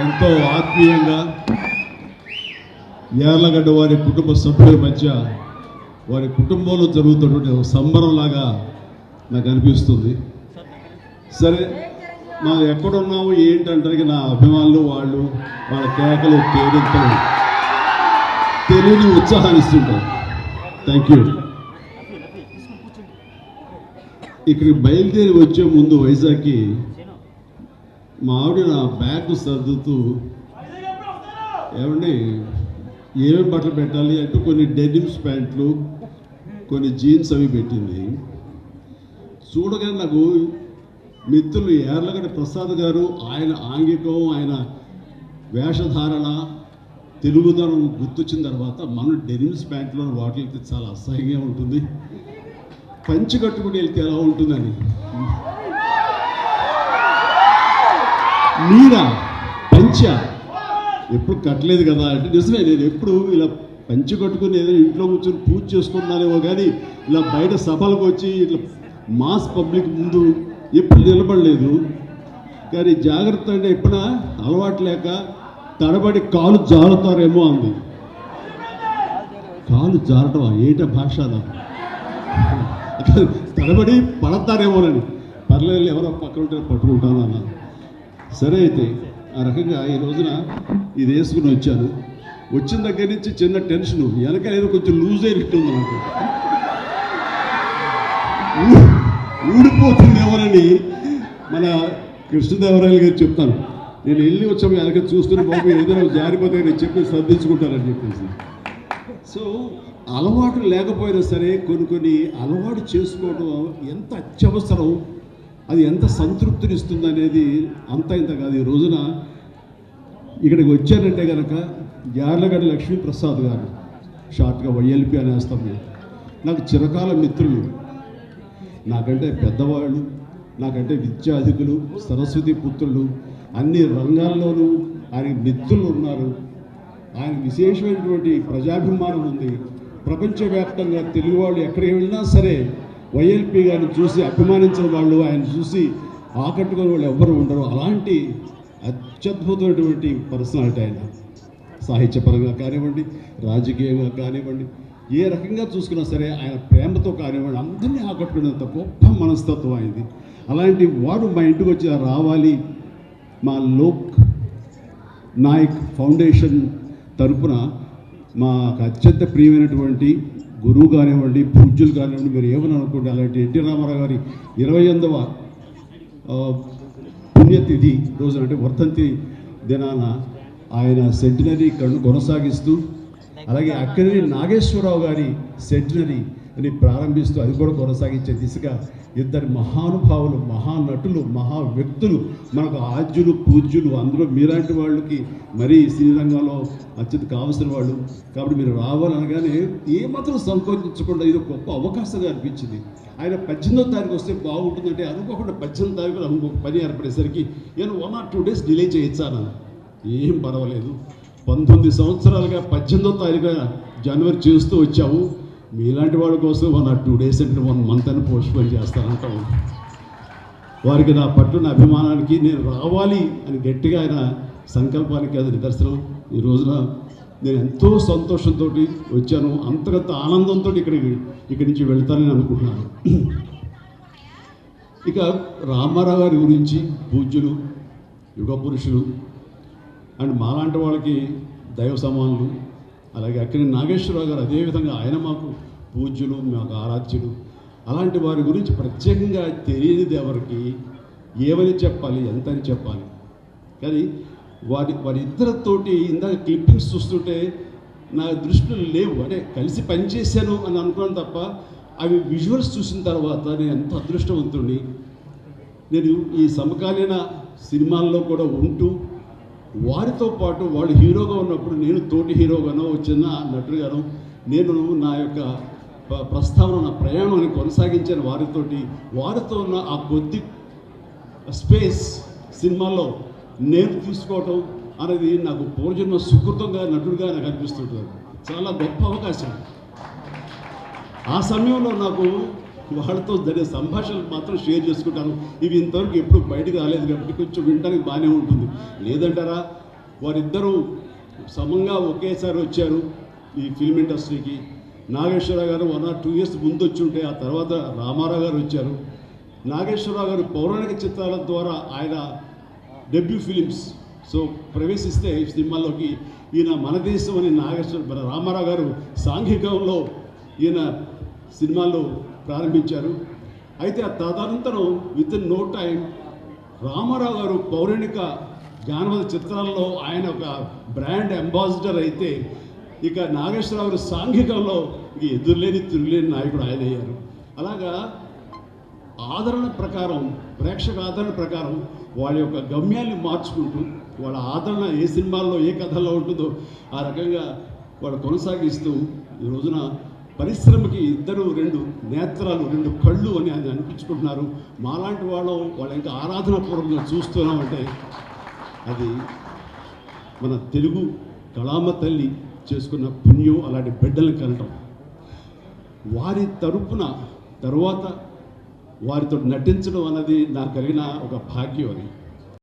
ఎంతో ఆత్మీయంగా యార్లగడ్డ వారి కుటుంబ సభ్యుల మధ్య వారి కుటుంబంలో జరుగుతున్నటువంటి సంబరంలాగా నాకు అనిపిస్తుంది. సరే మనం ఎక్కడున్నాము ఏంటంటానికి నా అభిమానులు వాళ్ళు వాళ్ళ కేకలు కేరింతలు తెలియని ఉత్సాహాన్ని ఇస్తుంటారు థ్యాంక్ యూ ఇక్కడికి బయలుదేరి వచ్చే ముందు వైజాగ్కి మా ఆవిడ నా బ్యాగ్ సర్దుతూ ఏమండి ఏమేమి బట్టలు పెట్టాలి? అంటే కొన్ని డెనిమ్స్ ప్యాంట్లు కొన్ని జీన్స్ అవి పెట్టింది. చూడగానే నాకు మిత్రులు ఏర్లగడ్డ ప్రసాద్ గారు ఆయన ఆంగికం ఆయన వేషధారణ తెలుగుదనం గుర్తొచ్చిన తర్వాత మన డెనిమ్స్ ప్యాంట్లో వాటికి చాలా అసహ్యంగా ఉంటుంది. పంచి కట్టుకుని వెళ్తే ఎలా ఉంటుందని. నీరా పంచ. ఎప్పుడు కట్టలేదు కదా అంటే నిజమే నేను ఎప్పుడు ఇలా పంచి కట్టుకుని ఏదైనా ఇంట్లో కూర్చొని పూజ చేసుకున్నానేమో కానీ ఇలా బయట సభలకు వచ్చి ఇట్లా మాస్ పబ్లిక్ ముందు ఎప్పుడు నిలబడలేదు. కానీ జాగ్రత్త అంటే ఎప్పుడా? అలవాటు లేక తడబడి కాలు జారుతారేమో అంది. కాలు జారటమా ఏట భాష తడబడి పడతారేమోనని. పర్లేదు ఎవరో పక్కన ఉంటే పట్టుకుంటాను అన్నాను. సరే అయితే ఆ రకంగా ఈ రోజున ఇది వేసుకుని వచ్చాను. వచ్చిన దగ్గర నుంచి చిన్న టెన్షన్ వెనక ఏదో కొంచెం లూజ్ అయినట్టుంది నాకు. ఊడిపోతుందేమోనని మన కృష్ణదేవరాయలు గారు చెప్తాను నేను వెళ్ళి వచ్చాము వెనక చూస్తున్న బాబు ఏదైనా జారిపోతే నేను చెప్పి శ్రద్ధించుకుంటానని చెప్పేసి. సో అలవాటు లేకపోయినా సరే కొన్ని కొన్ని అలవాటు చేసుకోవడం ఎంత అత్యవసరం అది ఎంత సంతృప్తినిస్తుంది అనేది అంత ఇంత కాదు. ఈ రోజున ఇక్కడికి వచ్చారంటే కనుక యార్లగడ్డ లక్ష్మీప్రసాద్ గారు షార్ట్గా వైఎల్పి అనేస్తాం మేము నాకు చిరకాల మిత్రులు. నాకంటే పెద్దవాళ్ళు నాకంటే విద్యాధికులు సరస్వతి పుత్రులు అన్ని రంగాల్లోనూ ఆయన మిత్రులు ఉన్నారు ఆయన విశేషమైనటువంటి ప్రజాభిమానం ఉంది. ప్రపంచవ్యాప్తంగా తెలుగు వాళ్ళు ఎక్కడికి వెళ్ళినా సరే వైఎల్పి గారిని చూసి అభిమానించిన వాళ్ళు ఆయన చూసి ఆకట్టుకునే వాళ్ళు ఎవ్వరు ఉండరు. అలాంటి అత్యద్భుతమైనటువంటి పర్సనాలిటీ ఆయన. సాహిత్యపరంగా కానివ్వండి రాజకీయంగా కానివ్వండి ఏ రకంగా చూసుకున్నా సరే ఆయన ప్రేమతో కానివ్వండి అందరినీ ఆకట్టుకునేంత గొప్ప మనస్తత్వం అయింది అలాంటి వాడు మా ఇంటికి వచ్చి రావాలి. మా లోక్ నాయక్ ఫౌండేషన్ తరపున మాకు అత్యంత ప్రియమైనటువంటి గురువు కానివ్వండి పూజ్యులు కానివ్వండి మీరు ఏమని అనుకోండి అలాంటి ఎన్టీ రామారావు గారి ఇరవై ఎనిమిదవ పుణ్యతిథి రోజున అంటే వర్ధంతి దినాన ఆయన సెంటినరీ కను కొనసాగిస్తూ అలాగే అక్కడి నాగేశ్వరరావు గారి సెంటినరీ అని ప్రారంభిస్తూ అది కూడా కొనసాగించే దిశగా ఇద్దరు మహానుభావులు మహానటులు మహా వ్యక్తులు మనకు ఆద్యులు పూజ్యులు అందులో మీలాంటి వాళ్ళకి మరీ సినీ రంగంలో అత్యంత కావలసిన వాళ్ళు. కాబట్టి మీరు రావాలనగానే ఏమాత్రం సంకోచించకుండా ఇది గొప్ప అవకాశంగా అనిపించింది. ఆయన పద్దెనిమిదో తారీఖు వస్తే బాగుంటుందంటే అనుకోకుండా పద్దెనిమిది తారీఖు అనుకో పని ఏర్పడేసరికి నేను one or two days delay చేయించాను ఏం పర్వాలేదు. పంతొమ్మిది సంవత్సరాలుగా పద్దెనిమిదో తారీఖు జనవరి చేస్తూ వచ్చావు. మీలాంటి వాళ్ళ కోసం వన్ ఆర్ టూ డేస్ అంటే వన్ మంత్ అని పోస్ట్పోన్ చేస్తానంటావు. వారికి నా పట్టున నా అభిమానానికి నేను రావాలి అని గట్టిగా ఆయన సంకల్పానికి అది నిదర్శనం. ఈ రోజున నేను ఎంతో సంతోషంతో వచ్చాను. అంతకంత ఆనందంతో ఇక్కడికి ఇక్కడి నుంచి వెళ్తానని అనుకుంటున్నాను. ఇక రామారావు గారి గురించి పూజ్యులు యుగ పురుషులు అండ్ మాలాంటి వాళ్ళకి దైవ సమానులు అలాగే అక్కడి నాగేశ్వరరావు గారు అదేవిధంగా ఆయన మాకు పూజ్యులు మాకు ఆరాధ్యులు. అలాంటి వారి గురించి ప్రత్యేకంగా తెలియనిది ఎవరికి? ఏమని చెప్పాలి? ఎంతని చెప్పాలి? కానీ వారి వారిద్దరితోటి ఇందాక క్లిప్పింగ్స్ చూస్తుంటే నా దృష్టిలో లేవు. అంటే కలిసి పనిచేశాను అని అనుకున్నాను తప్ప అవి విజువల్స్ చూసిన తర్వాత నేను ఎంత అదృష్టవంతుడిని నేను ఈ సమకాలీన సినిమాల్లో కూడా ఉంటూ వారితో పాటు వాళ్ళు హీరోగా ఉన్నప్పుడు నేను తోటి హీరోగానో చిన్న నటుడుగానో నేను నా యొక్క ప్రస్తావన నా ప్రయాణాన్ని కొనసాగించాను వారితోటి. వారితో ఉన్న ఆ కొద్ది స్పేస్ సినిమాలో నేను తీసుకోవటం అనేది నాకు పూర్వజన్మ సుకృతంగా నటుడుగా నాకు అనిపిస్తుంటుంది. చాలా గొప్ప అవకాశం. ఆ సమయంలో నాకు వాళ్ళతో జరిగే సంభాషణలు మాత్రం షేర్ చేసుకుంటాను. ఇవి ఇంతవరకు ఎప్పుడు బయటకు రాలేదు కాబట్టి కొంచెం వినడానికి బాగానే ఉంటుంది. లేదంటారా? వారిద్దరూ సమంగా ఒకేసారి వచ్చారు ఈ ఫిల్మ్ ఇండస్ట్రీకి నాగేశ్వరరావు గారు వన్ ఆర్ టూ ఇయర్స్ ముందు వచ్చి ఉంటే ఆ తర్వాత రామారావు గారు వచ్చారు. నాగేశ్వరరావు గారు పౌరాణిక చిత్రాల ద్వారా ఆయన డెబ్యూ ఫిలిమ్స్ సో ప్రవేశిస్తే సినిమాల్లోకి ఈయన మన దేశం అని నాగేశ్వర రామారావు గారు సాంఘికంలో ఈయన సినిమాల్లో ప్రారంభించారు. అయితే ఆ తదనంతరం within no time Ramarao గారు పౌరాణిక జానపద చిత్రాల్లో ఆయన ఒక బ్రాండ్ అంబాసిడర్ అయితే ఇక నాగేశ్వరరావు గారు సాంఘికంలో ఇక ఎదురులేని తిరుగులేని నాయకుడు ఆయన అయ్యారు. అలాగా ఆదరణ ప్రకారం ప్రేక్షక ఆదరణ ప్రకారం వాళ్ళ యొక్క గమ్యాన్ని మార్చుకుంటూ వాళ్ళ ఆదరణ ఏ సినిమాల్లో ఏ కథల్లో ఉంటుందో ఆ రకంగా వాళ్ళు కొనసాగిస్తూ ఈ రోజున పరిశ్రమకి ఇద్దరు రెండు నేత్రాలు రెండు కళ్ళు అని ఆయన అనిపించుకుంటున్నారు. మాలాంటి వాళ్ళు వాళ్ళ ఇంకా ఆరాధనాపూర్వకంగా చూస్తున్నామంటే అది మన తెలుగు కళామ తల్లి చేసుకున్న పుణ్యం అలాంటి బిడ్డలను కనటం. వారి తరపున తరువాత వారితో నటించడం అన్నది నాకు కలిగిన ఒక భాగ్యం అది.